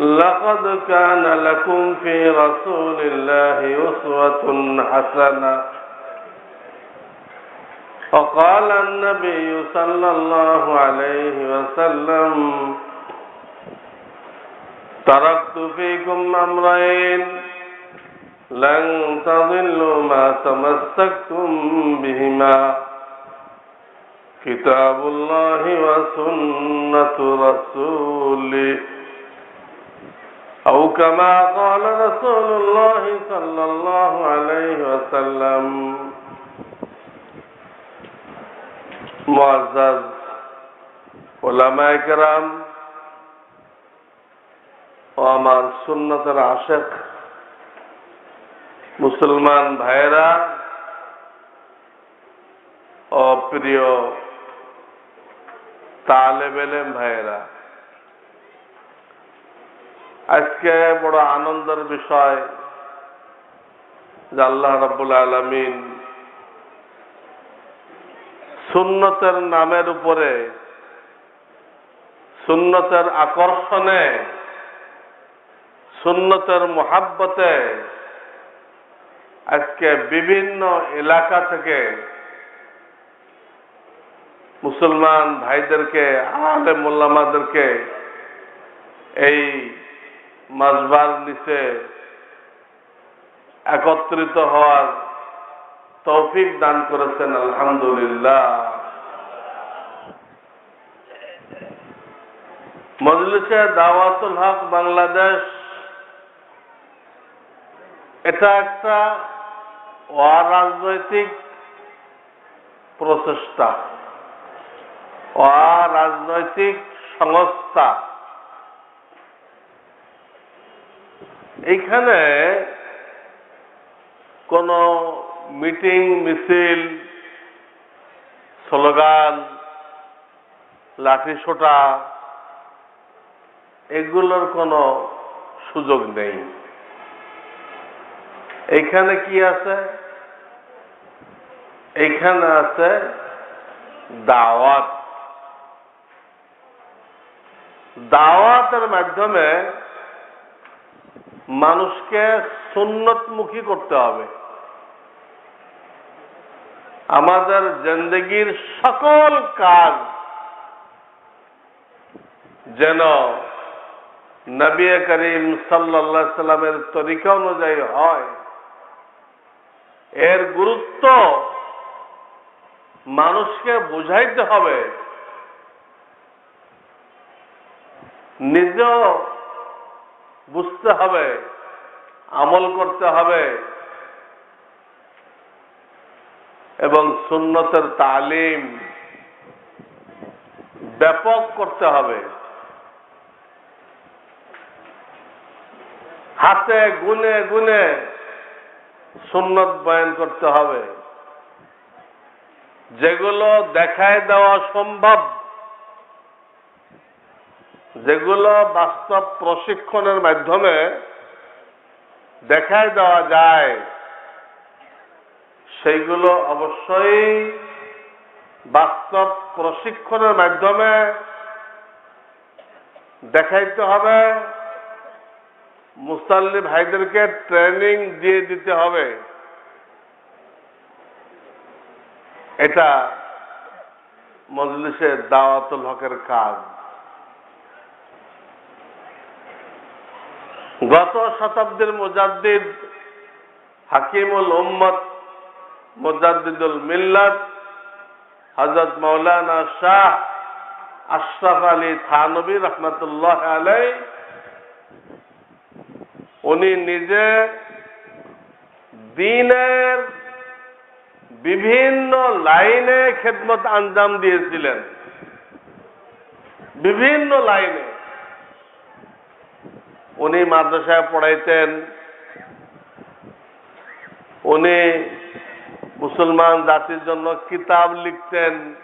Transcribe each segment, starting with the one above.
لقد كان لكم في رسول الله أسوة حسنة. وقال النبي صلى الله عليه وسلم تركت فيكم أمرين لن تضلوا ما تمسكتم بهما. كتاب الله وسنة رسوله. أو كما قال رسول الله صلى الله عليه وسلم معزز ওলামা কেরাম ও আমার সুন্নতের আশেক মুসলমান ভাইয়েরা ও প্রিয় তালেব এলেম ভাইয়েরা আজকে বড় আনন্দের বিষয় যে আল্লাহ রাবুল আলমিন সুন্নতের নামের উপরে, সুন্নতের আকর্ষণে, সুন্নতের মোহাব্বতে আজকে বিভিন্ন এলাকা থেকে মুসলমান ভাইদেরকে আলে মোল্লামাদেরকে এই মাজবার নিচে একত্রিত হওয়ার তৌফিক দান করেছেন, আলহামদুলিল্লাহ। মজলিসে দাওয়াতুল হক বাংলাদেশ, এটা একটা অরাজনৈতিক প্রচেষ্টা, অরাজনৈতিক সংস্থা। এইখানে কোন মিটিং, মিছিল, স্লোগান লাঠি সোটা এগুলোর কোনো সুযোগ নেই। এইখানে কি আছে? এইখানে আছে দাওয়াত। দাওয়াতের মাধ্যমে মানুষকে সুন্নতমুখী করতে হবে। আমাদের জিন্দগির সকল কাজ যেন নবী করিম সাল্লা সাল্লামের তরিকা অনুযায়ী হয়। এর গুরুত্ব মানুষকে বুঝাইতে হবে। নিজেও বুঝতে হবে, আমল করতে হবে। এবং সুন্নতের তালিম ব্যাপক করতে হবে। হাতে গুনে গুনে সুন্নত বয়ান করতে হবে। যেগুলো দেখায় দেওয়া সম্ভব যেগুলো বাস্তব প্রশিক্ষণের মাধ্যমে দেখায় দেওয়া যায়, সেইগুলো অবশ্যই বাস্তব প্রশিক্ষণের মাধ্যমে দেখাইতে হবে। মুসাল্লি ভাইদেরকে ট্রেনিং দিয়ে দিতে হবে। এটা মজলিসের দাওয়াতুল হকের কাজ। গত শতাব্দীর মুজাদ্দিদ হাকিমুল উম্মত মুজাদ্দিদুল মিল্লাত হজরত মৌলানা শাহ আশরাফ আলী থানবী রহমতুল্লাহ আলাই উনি নিজে দিনের বিভিন্ন লাইনে খেদমত আঞ্জাম দিয়েছিলেন। বিভিন্ন লাইনে। উনি মাদ্রাসায় পড়াইতেন। উনি মুসলমান জাতির জন্য কিতাব লিখতেন।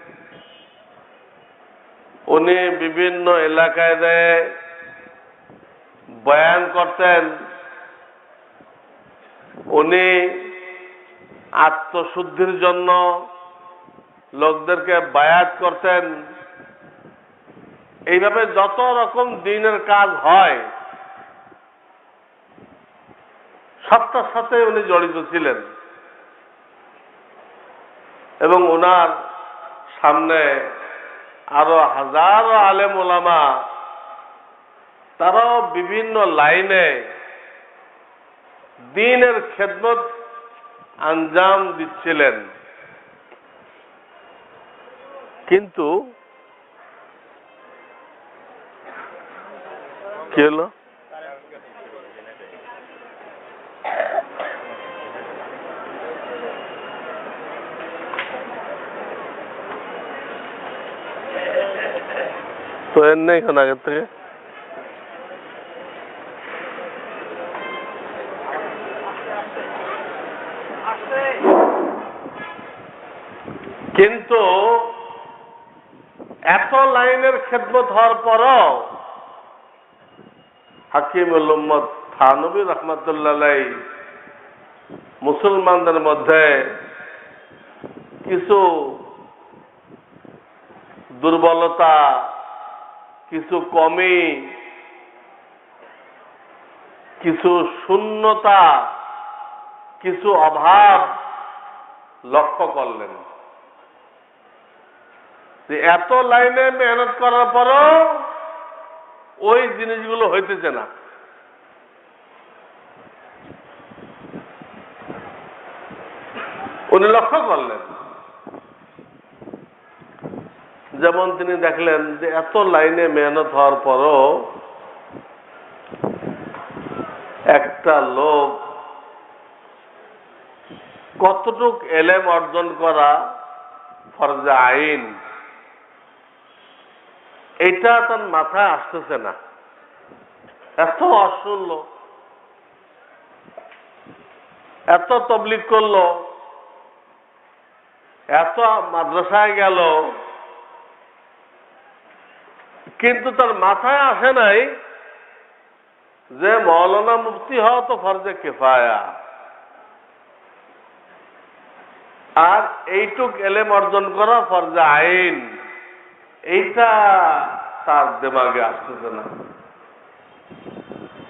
উনি বিভিন্ন এলাকায় দেয় বয়ান করতেন, উনি আত্মশুদ্ধির জন্য লোকদেরকে বায়াত করতেন। এইভাবে যত রকম দিনের কাজ হয় সবটার সাথে উনি জড়িত ছিলেন। এবং ওনার সামনে আরও হাজারো আলেম ওলামা, তারাও বিভিন্ন লাইনে দিনের খেদমত আঞ্জাম দিচ্ছিলেন। কিন্তু, কি হলো? আগের থেকে কিন্তু এত লাইনের খেদমত হওয়ার পরও হাকিম উম্মদ থানবী রহমতুল্লাহ মুসলমানদের মধ্যে কিছু দুর্বলতা কিছু কমে, কিছু শূন্যতা, কিছু অভাব লক্ষ্য করলেন। যে এত লাইনে মেহনত করার পরও ওই জিনিসগুলো হইতেছে না। উনি লক্ষ্য করলেন। যেমন তিনি দেখলেন যে এত লাইনে মেহনত হওয়ার পরও একটা লোক কতটুক এলেম অর্জন করা ফরজে আইন, এটা তার মাথায় আসতেছে না। এত অশুনল এত তবলিক করল, এত মাদ্রাসায় গেল কিন্তু তার মাথায় আসে নাই যে মৌলানা মুফতি হওয়া তো ফরজে কেফায়া। আর এইটুক এলেম অর্জন করা ফরজে আইন। এইটা তার দেমাগে আসতেছে না।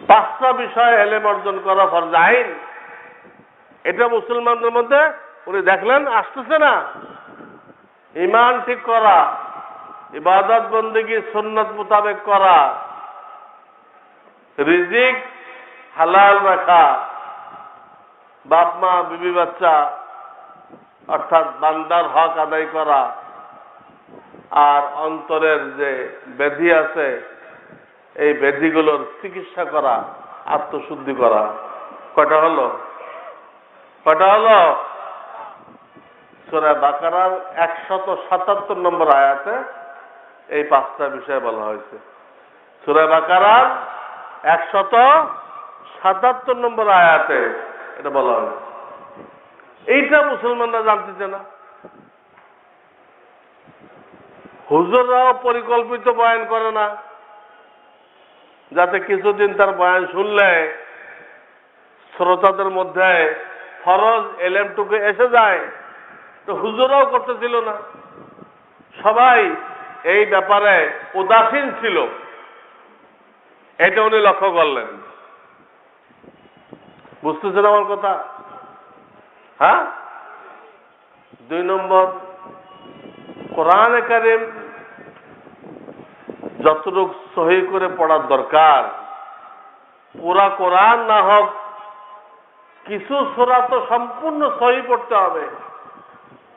পাঁচটা বিষয় এলেম অর্জন করা ফরজে আইন। এটা মুসলমানদের মধ্যে, উনি দেখলেন, আসতেছে না। ইমান ঠিক করা। ইবাদত বন্দিগি সুন্নত মোতাবেক করা, রিজিক হালাল রাখা বাপ মা বিবি বাচ্চা অর্থাৎ বান্দার হক আদায় করা, আর অন্তরের যে ব্যাধি আছে, এই ব্যাধিগুলোর চিকিৎসা করা, আত্মশুদ্ধি করা। কয়টা হলো? কয়টা হলো? সুরা বাকারার একশত সাতাত্তর নম্বর আয়াতে এই পাঁচটা বিষয় বলা হয়েছে। সুরা একশত সাতাত্তর নম্বর আয়াতে এটা বলা হয়েছে। এইটা মুসলমানরা জানতেছে না। হুজুররাও পরিকল্পিত বয়ান করে না। যাতে কিছুদিন তার বয়ান শুনলে শ্রোতাদের মধ্যে ফরজ এলেমটুকু এসে যায়। তো হুজুরাও করতেছিল না। সবাই এই ব্যাপারে উদাসীন ছিল। এটা উনি লক্ষ্য করলেন। বুঝতেছেন আমার কথা? হ্যাঁ? দুই নম্বর, কোরআন কারিম যতটুক সহি করে পড়ার দরকার, পুরা কোরআন না হোক, কিছু সোরা তো সম্পূর্ণ সহি পড়তে হবে।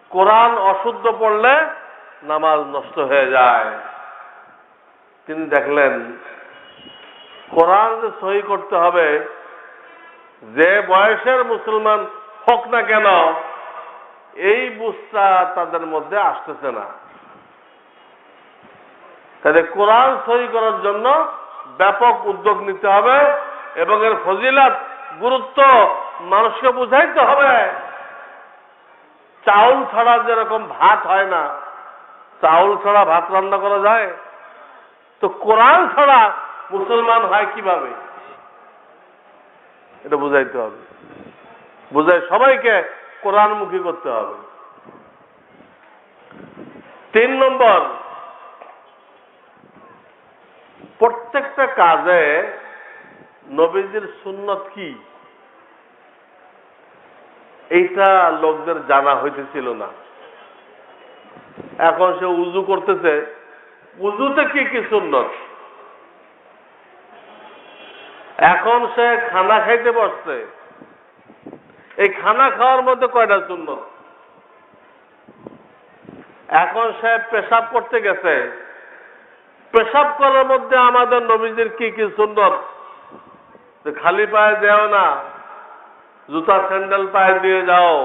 কোরআন অশুদ্ধ পড়লে নামাজ নষ্ট হয়ে যায়। তিনি দেখলেন, কোরআন যে সহি করতে হবে, যে বয়সের মুসলমান হোক না কেন, এই বুঝটা তাদের মধ্যে আসতেছে না। তাহলে কোরআন সহি করার জন্য ব্যাপক উদ্যোগ নিতে হবে এবং এর ফজিলাত, গুরুত্ব মানুষকে বুঝাইতে হবে। চাউল ছাড়া যেরকম ভাত হয় না চাউল ছাড়া ভাত রান্না করা যায়? তো কোরআন ছাড়া মুসলমান হয় কীভাবে? এটা বুঝাইতে হবে। বুঝাই সবাইকে কোরআনমুখী করতে হবে। তিন নম্বর, প্রত্যেকটা কাজে নবীজির সুন্নত কি? এইটা লোকদের জানা হইতেছিল না। এখন সে উজু করতেছে। উজুতে কি কি সুন্নত? এখন সে খানা খাইতে বসছে। এই খানা খাওয়ার মধ্যে কয়টা সুন্নত? এখন সে পেশাব করতে গেছে। পেশাব করার মধ্যে আমাদের নবীজির কি কি সুন্দর খালি পায়ে দেও না জুতা স্যান্ডেল পায়ে দিয়ে যাও,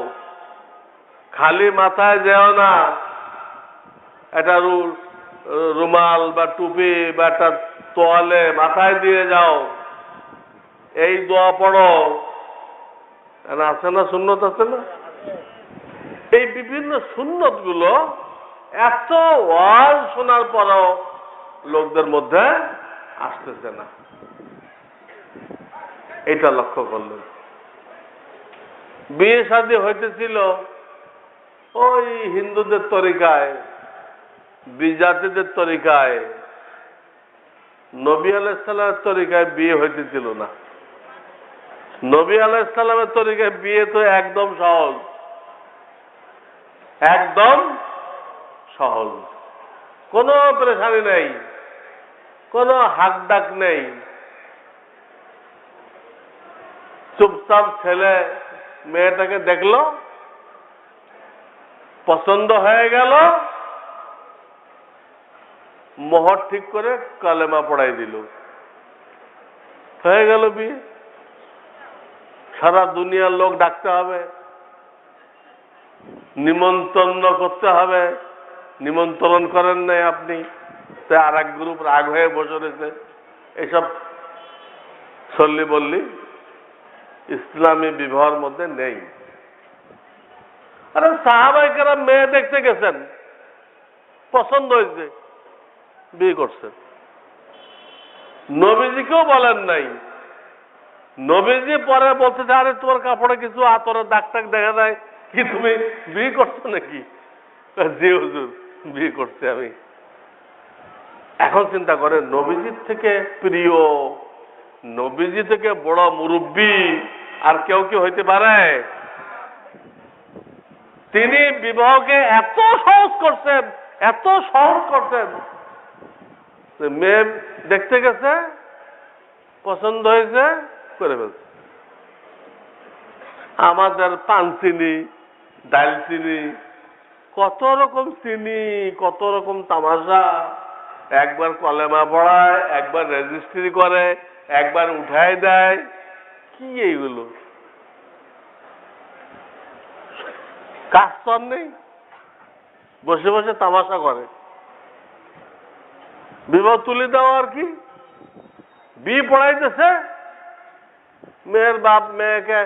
খালি মাথায় যেও না একটা রুমাল বা টুপি বা একটা তোয়ালে মাথায় দিয়ে যাও। এই দোয়া পড়ো। আছে না সুন্নত আছে না? এই বিভিন্ন সুন্নতগুলো এত ওয়াজ শোনার পরও লোকদের মধ্যে আসতেছে না। এটা লক্ষ্য করলেন। বিয়ে শাদী হইতেছিল ওই হিন্দুদের তরিকায়। বিজাতিদের তরিকায়, নবী আলাইসাল্লামের তরিকায় বিয়ে হইতেছিল না। নবী আলাইসাল্লামের তরিকায় বিয়ে তো একদম সহজ। একদম সহজ। কোনো পরেশানি নেই, কোনো হাক ডাক নেই। চুপচাপ ছেলে মেয়েটাকে দেখল, পছন্দ হয়ে গেল মোহর ঠিক করে কালেমা পড়াই দিল। হয়ে গেল বিয়ে। সারা দুনিয়ার লোক ডাকতে হবে। নিমন্ত্রণ করতে হবে। নিমন্ত্রণ করেন নাই আপনি। তাই আর এক গ্রুপ রাগ হয়ে বসে রয়েছে। এসব চল্লি বললি ইসলামী বিবাহের মধ্যে নেই। আরে সাহাবাইকেরা মেয়ে দেখতে গেছেন। পছন্দ হয়েছে। বিয়ে করছেন নবীজিকেও বলেন নাই। নবীজি পরে বলতেছে আরে, তোমার কাপড়ে কিছু আতরের দাগ টাগ দেখা যায় কি? তুমি বিয়ে করছ নাকি? জি হুজুর, বিয়ে করছি আমি। এখন চিন্তা করে নবীজির থেকে প্রিয়, নবীজি থেকে বড় মুরব্বী আর কেউ কি হইতে পারে? তিনি বিবাহকে এত সহজ করছেন, এত সহজ করছেন। যে মেয়ে দেখতে গেছে, পছন্দ হয়েছে, করে ফেলছে। আমাদের পান চিনি ডাল চিনি, কত রকম চিনি, কত রকম তামাশা। একবার কলেমা পড়ায়, একবার রেজিস্ট্রি করে, একবার উঠায় দেয়। কি এইগুলো? কাজ নেই। বসে বসে তামাশা করে। বিবাহ তুলে দেওয়া আর কি। বিয়ে পড়াইতেছে, মেয়ের বাপ মেয়েকে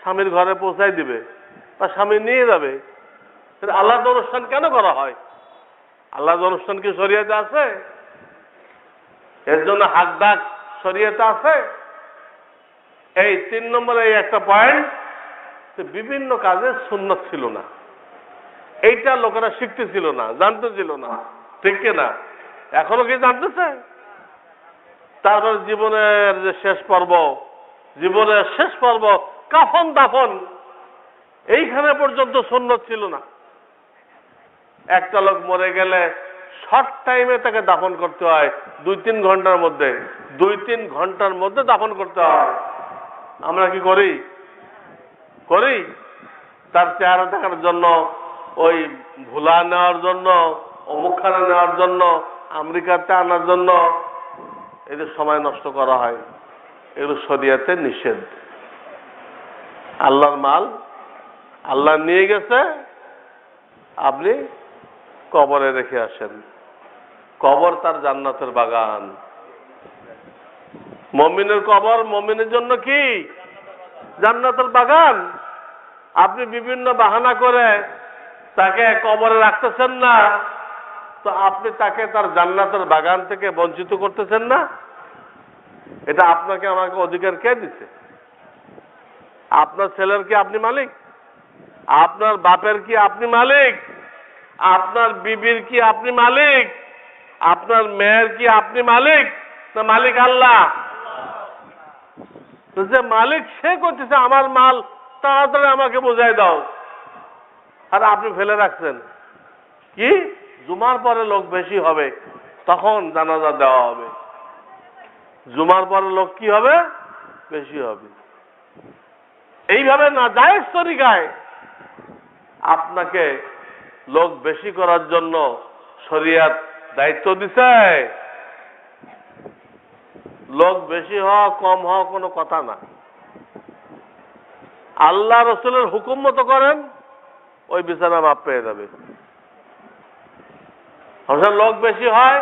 স্বামীর ঘরে পৌঁছাই দিবে, বা স্বামী নিয়ে যাবে। কিন্তু আল্লাহর অনুষ্ঠান কেন করা হয়? আল্লাহর অনুষ্ঠান কি শরিয়াতে আছে? এর জন্য হাক ডাক শরিয়াতে আছে? এই তিন নম্বরে এই একটা পয়েন্ট বিভিন্ন কাজে সুন্নত ছিল না। এইটা লোকেরা শিখতে ছিল না, জানতে ছিল না। ঠিক না এখনও কি জানতেছে? তারপর জীবনের যে শেষ পর্ব, জীবনের শেষ পর্ব কাফন দাফন, এইখানে পর্যন্ত সুন্নত ছিল না। একটা লোক মরে গেলে শর্ট টাইমে তাকে দাফন করতে হয়, দুই তিন ঘণ্টার মধ্যে, দুই তিন ঘণ্টার মধ্যে দাফন করতে হয়। আমরা কি করি? করি? তার চেহারা দেখার জন্য, ওই ভুলা নেওয়ার জন্য অমুখানা নেওয়ার জন্য আমেরিকাতে আনার জন্য এদের সময় নষ্ট করা হয়। এগুলো শরিয়াতে নিষেধ। আল্লাহর মাল আল্লাহ নিয়ে গেছে, আপনি কবরে রেখে আসেন। কবর তার জান্নাতের বাগান। মমিনের কবর মমিনের জন্য কি? জান্নাতের বাগান। আপনি বিভিন্ন বাহানা করে তাকে কবরে রাখতেছেন না। তো আপনি তাকে তার জান্নাতের বাগান থেকে বঞ্চিত করতেছেন না? এটা আপনাকে আমাকে অধিকার কে দিচ্ছে আপনার ছেলের কি আপনি মালিক? আপনার বাপের কি আপনি মালিক? আপনার বিবির কি আপনি মালিক? আপনার মেয়ের কি আপনি মালিক? না মালিক আল্লাহ। যে মালিক সে করতেছে, আমার মাল তাড়াতাড়ি আমাকে বোঝাই দাও। আর আপনি ফেলে রাখছেন। কি? জুমার পরে লোক বেশি হবে, তখন জানাজা দেওয়া হবে। জুমার পরে লোক কি হবে? বেশি হবে। এইভাবে না যায় তরিকায় আপনাকে লোক বেশি করার জন্য শরিয়াত দায়িত্ব দিছে। লোক বেশি হওয়া, কম হওয়া কোনো কথা না। আল্লাহ রসুলের হুকুম মতো করেন, ওই বিছানা মাপ পেয়ে যাবে। অবশ্য লোক বেশি হয়,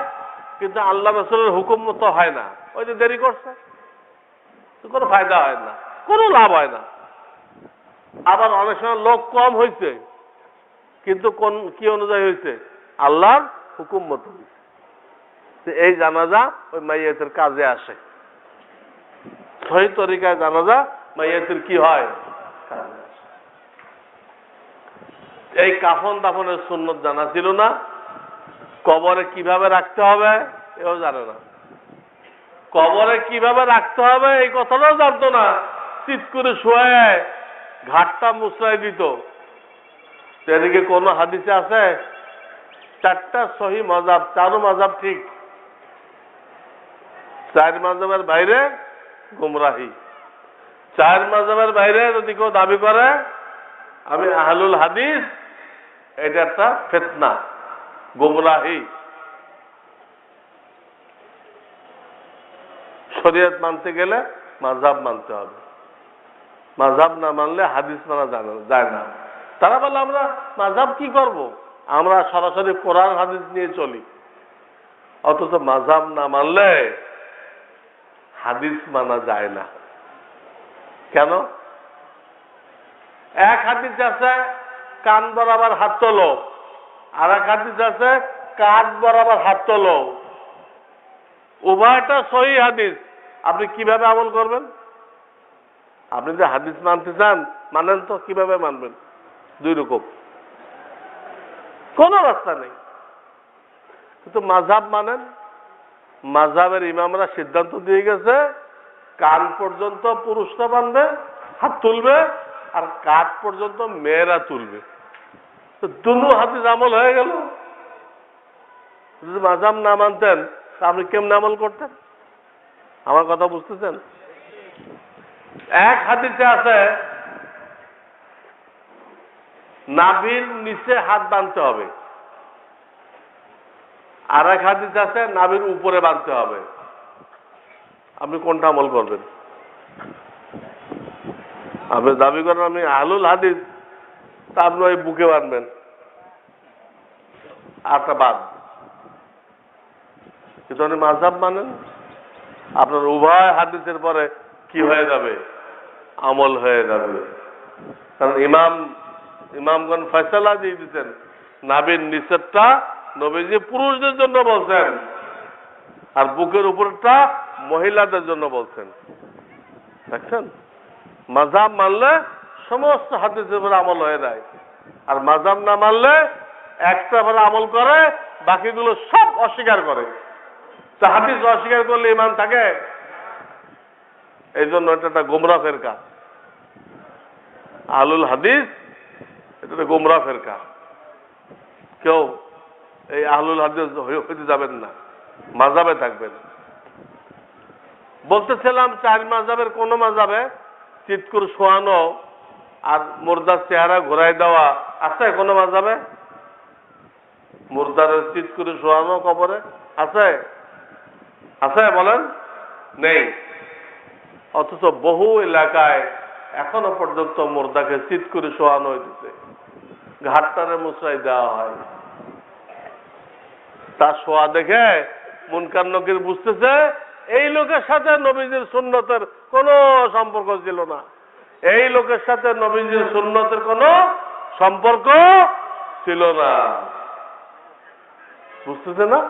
কিন্তু আল্লাহ রসুলের হুকুম মতো হয় না। ওই যে দেরি করছে কোনো ফায়দা হয় না, কোনো লাভ হয় না। আবার অনেক সময় লোক কম হয়েছে কিন্তু কোন, কি অনুযায়ী হয়েছে আল্লাহর হুকুম মতো হয়েছে। এই জানাজা ওই মাইয়াতের কাজে আসে। সহি তরিকায় জানাজা মাইয়াতের কি হয়? এই কাফন দাফনের সুন্নত জানা ছিল না। কবরে কীভাবে রাখতে হবে? এও জানে না। কবরে কীভাবে রাখতে হবে? এই কথাটাও জানতো না। চিৎ করে শোয়ে ঘাটটা মুসরাই দিত। এদিকে কোনো হাদিসে আছে, চারটা সহি মজাব, চারো মজাব ঠিক। চার মাজাবের বাইরে গুমরাহি। চার মাজাবের বাইরে যদি কেউ দাবি করে, আমি আহলুল হাদিস, এটা একটা ফেতনা। গুমরাহি। শরীয়ত মানতে গেলে মাঝাব মানতে হবে। মাঝাব না মানলে হাদিস মানা যায় না তারা বলে, আমরা মাঝাব কি করব? আমরা সরাসরি কোরআন, হাদিস নিয়ে চলি। অথচ মাঝাব না মানলে হাদিস মানা যায় না। কেন? এক হাদিস আছে, কান বরাবর হাত তোলো। আর এক হাদিস আছে বরাবর হাত উভয়টা সহি হাদিস। আপনি কীভাবে আমল করবেন? আপনি যে হাদিস মানতে চান, মানেন তো, কীভাবে মানবেন? দুই রকম। কোনো রাস্তা নেই। কিন্তু মাঝাব মানেন মাঝাবের ইমামরা সিদ্ধান্ত দিয়ে গেছে, কান পর্যন্ত পুরুষরা বানবে হাত তুলবে, আর কাঠ পর্যন্ত মেয়েরা তুলবে। তো দুনু হাদিস আমল হয়ে গেল। যদি মাঝাব না মানতেন, আপনি কেমন আমল করতেন? আমার কথা বুঝতেছেন? এক হাদিসে আছে নাভির নিচে হাত বাঁধতে হবে। আর এক হাদিস আছে নাভির উপরে বাঁধতে হবে। আপনি কোনটা আমল করবেন? আপনি দাবি করেন আমি আলুল হাদিস তা আপনি ওই বুকে বাঁধবেন। আরটা বাদ কিন্তু আপনি মাঝাব মানেন? আপনার উভয় হাদিসের পরে কি হয়ে যাবে? আমল হয়ে যাবে। কারণ ইমাম, ইমামগণ ফয়সালা দিয়ে দিচ্ছেন নাবির নিচেরটা নবীজি পুরুষদের জন্য বলছেন। আর বুকের উপরটা মহিলাদের জন্য বলছেন। দেখছেন? মাঝাব মানলে সমস্ত হাদিসের উপরে আমল হয়ে যায়। আর মাঝাব না মানলে একটা উপরে আমল করে, বাকিগুলো সব অস্বীকার করে। তা হাদিস অস্বীকার করলে ইমান থাকে? এই জন্য এটা একটা গোমরা ফেরকা। আলুল হাদিস, এটা একটা গোমরা ফেরকা। কেউ এই আহলুল হাদিস হইতে যাবেন না, মাজাবে থাকবেন। বলতেছিলাম চার মাজাবের কোন মাজাবে চিৎ করে শোয়ানো আর মুর্দার চেহারা ঘোরাই দেওয়া, আছে কোনো মাজাবে মুর্দারের চিৎ করে শোয়ানো কবরে? আছে? আছে বলেন? নেই। অথচ বহু এলাকায় এখনও পর্যন্ত মুর্দাকে চিৎ করে শোয়ানো হইতেছে। ঘাটটারে মুসরাই দেওয়া হয়। তার শোয়া দেখে মুনকার নকির বুঝতেছে, এই লোকের সাথে নবীজির সুন্নতের কোনো সম্পর্ক ছিল না। এই লোকের সাথে নবীজির সুন্নতের কোনো সম্পর্ক ছিল না। বুঝতেছে না?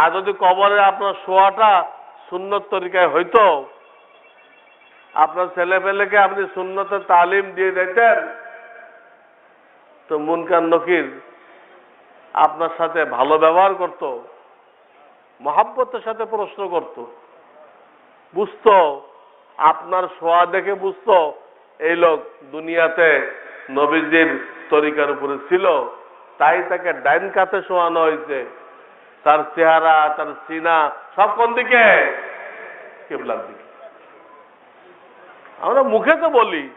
আর যদি কবরে আপনার শোয়াটা সুন্নত তরিকায় হইতো, আপনার ছেলে পেলেকে আপনি সুন্নতের তালিম দিয়ে দিতেন, তো মুনকার নকির আপনার সাথে ভালো ব্যবহার করত, মহাব্বতের সাথে প্রশ্ন করত, বুঝতো আপনার শোয়া দেখে বুঝতো এই লোক দুনিয়াতে নবীজির তরিকার উপরে ছিল, তাই তাকে ডাইন কাতে শোয়ানো হয়েছে। তার চেহারা, তার সিনা, সব কোন দিকে? কেবলার দিকে। আমরা মুখে তো বলি,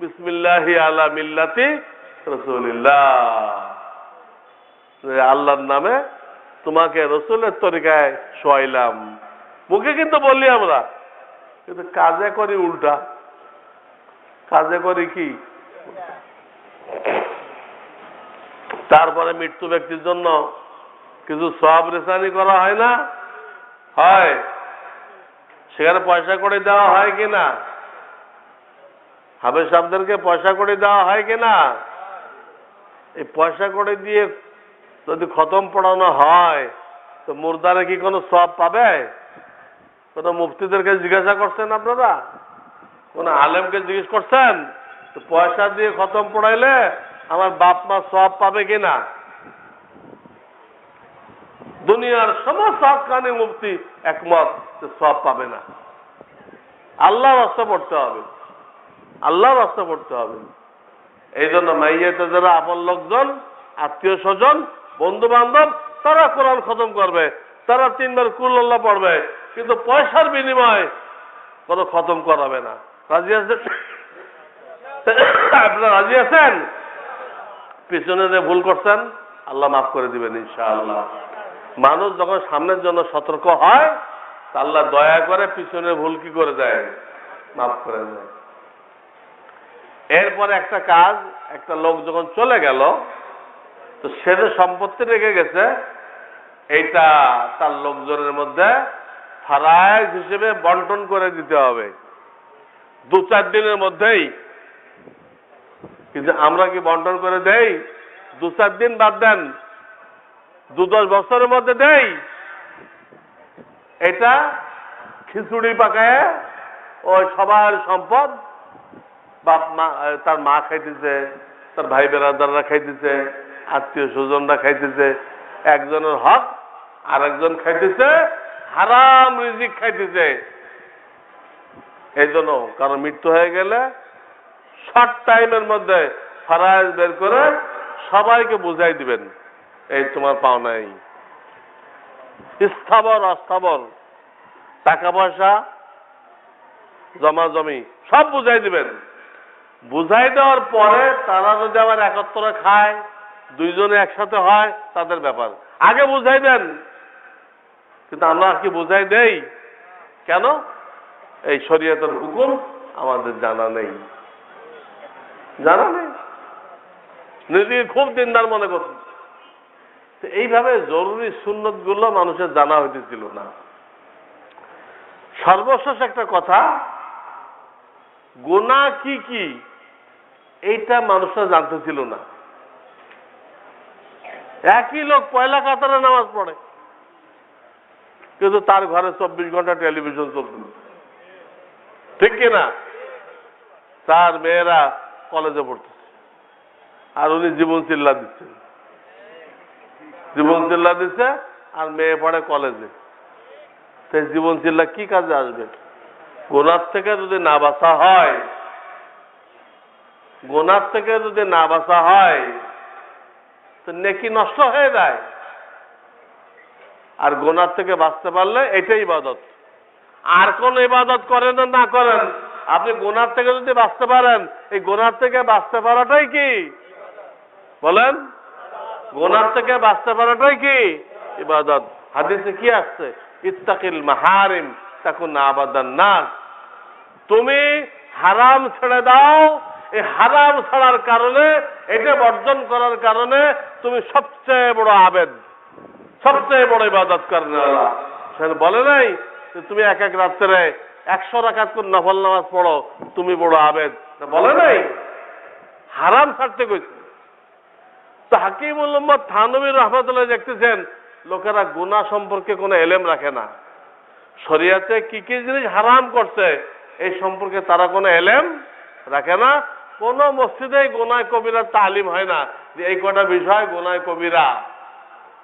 বিসমিল্লাহি আলা মিল্লাতি রসুলিল্লাহ। আল্লাহর নামে তোমাকে রসুলের তরিকায় শোয়াইলাম। মুখে কিন্তু বললি আমরা কিন্তু কাজে করি উল্টা। কাজে করি কি? তারপরে মৃত্যু ব্যক্তির জন্য কিছু সব রেসানি করা হয় না? হয়। সেখানে পয়সা করে দেওয়া হয় কি না? হাবের সাহেবদেরকে পয়সা করে দেওয়া হয় কি না? এই পয়সা করে দিয়ে যদি খতম পড়ানো হয়, তো মুর্দারে কি কোনো সব পাবে? কোনো মুফতিদেরকে জিজ্ঞাসা করছেন আপনারা? কোনো আলেমকে জিজ্ঞেস করছেন? পয়সা দিয়ে খতম পড়াইলে আমার বাপ মা সব পাবে কিনা? দুনিয়ার সমস্ত হকানি মুফতি একমত সব পাবে না। আল্লাহ রাস্তা পড়তে হবে। আল্লাহ রাস্তা পড়তে হবে। এই জন্য মাইয়াতে যারা আপন লোকজন, আত্মীয় স্বজন বন্ধু বান্ধব তারা কোরআন খতম করবে। তারা তিনবার কুল্লাহ পড়বে। কিন্তু পয়সার বিনিময় কোনো খতম করাবে না। রাজি আছেন? আপনারা রাজি আছেন? পিছনে যে ভুল করছেন, আল্লাহ মাফ করে দিবেন ইনশাআল্লাহ। মানুষ যখন সামনের জন্য সতর্ক হয় আল্লাহ দয়া করে পিছনে ভুল কি করে দেয়? মাফ করে দেয়। এরপরে একটা কাজ, একটা লোক যখন চলে গেল, তো সে যে সম্পত্তি রেখে গেছে, এইটা তার লোকজনের মধ্যে ফারাইজ হিসেবে বন্টন করে দিতে হবে। দু চার দিনের মধ্যেই। কিন্তু আমরা কি বন্টন করে দেই? দু চার দিন বাদ দেন। দু দশ বছরের মধ্যে দেই। এটা খিচুড়ি পাকায় ওই সবার সম্পদ। বাপ মা, তার মা খাইতেছে, তার ভাই বেড়াদাররা খাইতেছে, আত্মীয় স্বজনরা খাইতেছে। একজনের হক আর একজন খাইতেছে। হারাম রিজিক খাইতেছে এই জন্য কারণ মৃত্যু হয়ে গেলে শর্ট টাইমের মধ্যে ফারাইজ বের করে সবাইকে বুঝাই দিবেন, এই তোমার পাওনাই স্থাবর, অস্থাবর, টাকা পয়সা, জমা জমি সব বুঝাই দিবেন। বুঝাই দেওয়ার পরে তারা যদি আবার একত্রে খায়, দুইজনে একসাথে হয়, তাদের ব্যাপার। আগে বুঝাই দেন কিন্তু আমরা কি বুঝাই দেই। কেন? এই শরীয়তের হুকুম আমাদের জানা নেই। জানা নেই। নিজেকে খুব দিনদার মনে করতেন এইভাবে জরুরি সুন্নতগুলো মানুষের জানা হইতেছিল না। সর্বশেষ একটা কথা গোনা কি কি? এইটা মানুষরা জানতেছিল না। একই লোক পয়লা কাতারে নামাজ পড়ে। কিন্তু তার ঘরে চব্বিশ ঘণ্টা টেলিভিশন চলছিল ঠিক কিনা তার মেয়েরা কলেজে পড়তেছে আর উনি জীবন চিল্লা দিচ্ছেন জীবন চিল্লা দিচ্ছে আর মেয়ে পড়ে কলেজে। সেই জীবন চিল্লা কি কাজে আসবে? গোনার থেকে যদি না বাঁচা হয়, গোনার থেকে যদি না বাঁচা হয়, তো নেকি নষ্ট হয়ে যায়। আর গোনার থেকে বাঁচতে পারলে এটাই ইবাদত। আর কোন ইবাদত করেন না করেন। আপনি গোনার থেকে যদি বাঁচতে পারেন, এই গোনার থেকে বাঁচতে পারাটাই কি? বলেন? গোনার থেকে বাঁচতে পারাটাই কি? ইবাদত। হাদিসে কি আসছে? ইত্তাকিল মাহারিম, তাকুন আবাদান নাস। তুমি হারাম ছেড়ে দাও, এই হারাম ছাড়ার কারণে, এটা বর্জন করার কারণে তুমি সবচেয়ে বড় আবেদ। সবচেয়ে বড় ইবাদত করেন বলে নাই তুমি এক এক রাত্রে একশো করে নফল নামাজ পড়ো, তুমি বড় আবেদ। বলে নাই। হারাম ছাড়তে কইছে। তো হাকিমুল মোহাম্মদ থানবী রহমতুল্লাহ দেখতেছেন, লোকেরা গুনাহ সম্পর্কে কোনো এলেম রাখে না। শরিয়াতে কি কি জিনিস হারাম করছে, এই সম্পর্কে তারা কোনো এলেম রাখে না। কোন মসজিদে গোনায় কবিরা তালিম হয় না যে এই কটা বিষয় গোনায় কবিরা।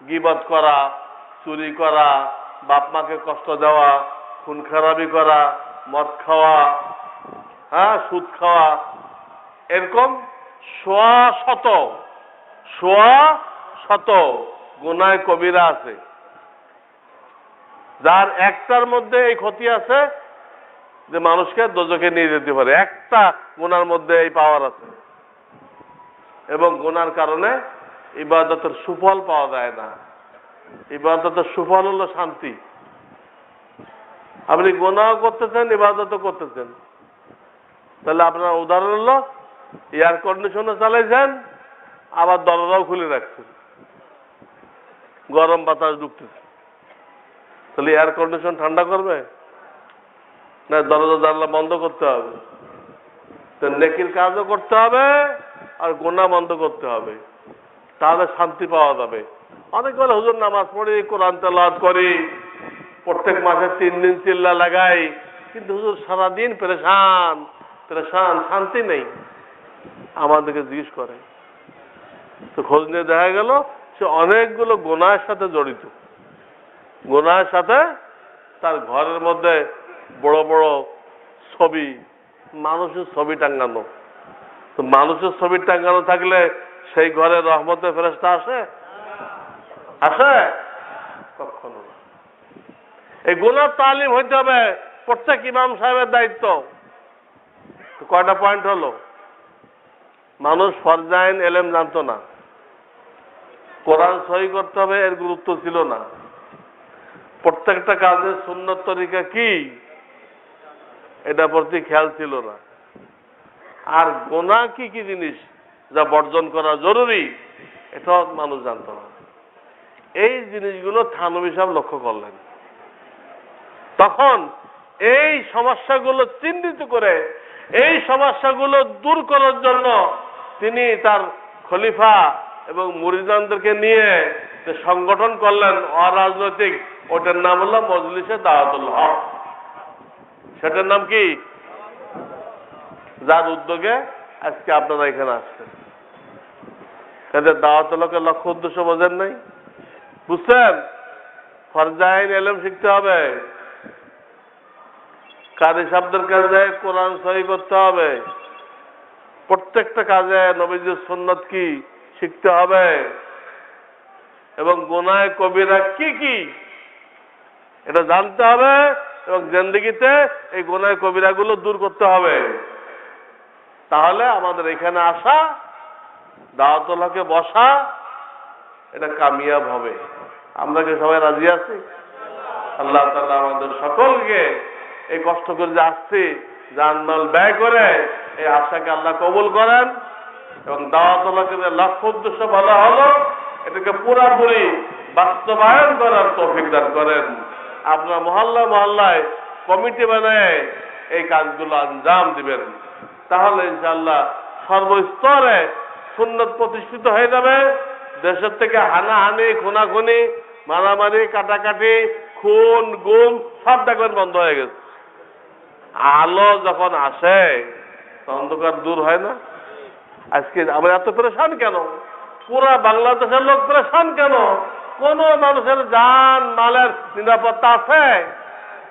গিবত করা, চুরি করা বাপ মাকে কষ্ট দেওয়া, খুন খারাপি করা, মদ খাওয়া হ্যাঁ সুদ খাওয়া, এরকম সোয়া শত সোয়া শত গোনায় কবিরা আছে। যার একটার মধ্যে এই ক্ষতি আছে যে মানুষকে দোজকে নিয়ে যেতে পারে। একটা গুনার মধ্যে এই পাওয়ার আছে। এবং গুনার কারণে ইবাদতের সুফল পাওয়া যায় না। ইবাদতের সুফল হলো শান্তি। আপনি গোনাও করতেছেন, ইবাদতও করতেছেন। তাহলে আপনার উদাহরণ হলো এয়ার কন্ডিশনও চালাইছেন, আবার দরজাও খুলে রাখছেন। গরম বাতাস ঢুকতেছে। তাহলে এয়ার কন্ডিশন ঠান্ডা করবে? না, দরজা জানলা বন্ধ করতে হবে। তো নেকির কাজও করতে হবে, আর গোনা বন্ধ করতে হবে। তাহলে শান্তি পাওয়া যাবে। অনেক বলে, হুজুর, নামাজ পড়ি, কোরআন তেলাওয়াত করি, প্রত্যেক মাসে তিন দিন চিল্লা লাগাই। কিন্তু হুজুর, সারাদিন পেরেশান পেরেশান, শান্তি নেই। আমাদেরকে জিজ্ঞেস করে। তো খোঁজ নিয়ে দেখা গেল, সে অনেকগুলো গোনার সাথে জড়িত। গোনার সাথে তার ঘরের মধ্যে বড় বড় ছবি, মানুষের ছবি টাঙ্গানো তো মানুষের ছবি টাঙ্গানো থাকলে সেই ঘরে রহমতের ফেরস্তা আসে? আসে? কখনো এই গুণার তালিম হইতে হবে প্রত্যেক ইমাম সাহেবের দায়িত্ব। কয়টা পয়েন্ট হলো? মানুষ ফরজাইন এলেম জানতো না। কোরআন সহি করতে হবে, এর গুরুত্ব ছিল না। প্রত্যেকটা কাজের সুন্নত তরিকা কি? এটা প্রতি খেয়াল ছিল না। আর গোনা কি কি জিনিস? যা বর্জন করা জরুরি, এটাও মানুষ জানতো না। এই জিনিসগুলো থানবী সাহেব লক্ষ্য করলেন। তখন এই সমস্যাগুলো চিহ্নিত করে, এই সমস্যাগুলো দূর করার জন্য তিনি তার খলিফা এবং মুরিদানদেরকে নিয়ে সংগঠন করলেন অরাজনৈতিক, ওটার নাম হলো মজলিসে দাওয়াতুল হক। সেটার নাম কি? যার উদ্যোগে আজকে আপনারা এখানে আসছেন। এদের দাওয়াতুল হকের লক্ষ্য উদ্দেশ্য বোঝেন নাই? বুঝছেন? ফরজাইন এলম শিখতে হবে। কারি শব্দের কাজে কোরআন সহি করতে হবে। প্রত্যেকটা কাজে নবীজির সুন্নত কি শিখতে হবে? এবং গোনায় কবিরা কি কি? এটা জানতে হবে এবং জেন্দিগিতে এই গোনায় কবিরাগুলো দূর করতে হবে। তাহলে আমাদের এখানে আসা দাওয়াতলাকে বসা, এটা কামিয়াব হবে। আমরা কি সবাই রাজি আছি? আল্লাহ তাআলা আমাদের সকলকে এই কষ্ট করে যে আসছি, জানমাল ব্যয় করে এই আশাকে আল্লাহ কবুল করেন এবং দাওয়াতলাকে যে লক্ষ্য উদ্দেশ্য বলা হলো, এটাকে পুরাপুরি বাস্তবায়ন করার তৌফিক দান করেন। আপনার মহল্লা মহল্লায় কমিটি বানায় এই কাজগুলো আঞ্জাম দিবেন। তাহলে ইনশাল্লাহ সর্বস্তরে সুন্নত প্রতিষ্ঠিত হয়ে যাবে। দেশের থেকে হানাহানি, খুনাখুনি, মারামারি, কাটাকাটি, খুন, গুম সব দেখবেন বন্ধ হয়ে গেছে। আলো যখন আসে, অন্ধকার দূর হয় না। আজকে আমরা এত পরেশান কেন? পুরা বাংলাদেশের লোক পরেশান কেন? কোন মানুষের যান মালের নিরাপত্তা আছে?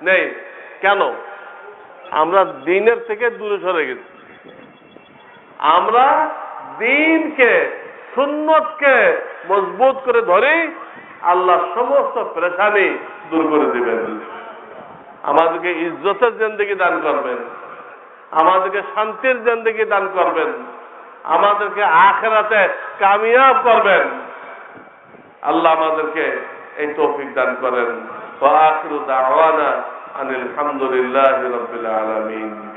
নেই। কেন? আমরা দিনের থেকে দূরে সরে গেছি। আমরা দিনকে, সুন্নতকে মজবুত করে ধরি, আল্লাহ সমস্ত পরেশানি দূর করে দিবেন। আমাদেরকে ইজ্জতের জেন্দিগি দান করবেন। আমাদেরকে শান্তির জেন্দিগি দান করবেন। আমাদেরকে আখেরাতে কামিয়াব করবেন। আল্লাহ আমাদেরকে এই তৌফিক দান করেন। আনিল হামদুলিল্লাহি রাব্বিল আলামিন।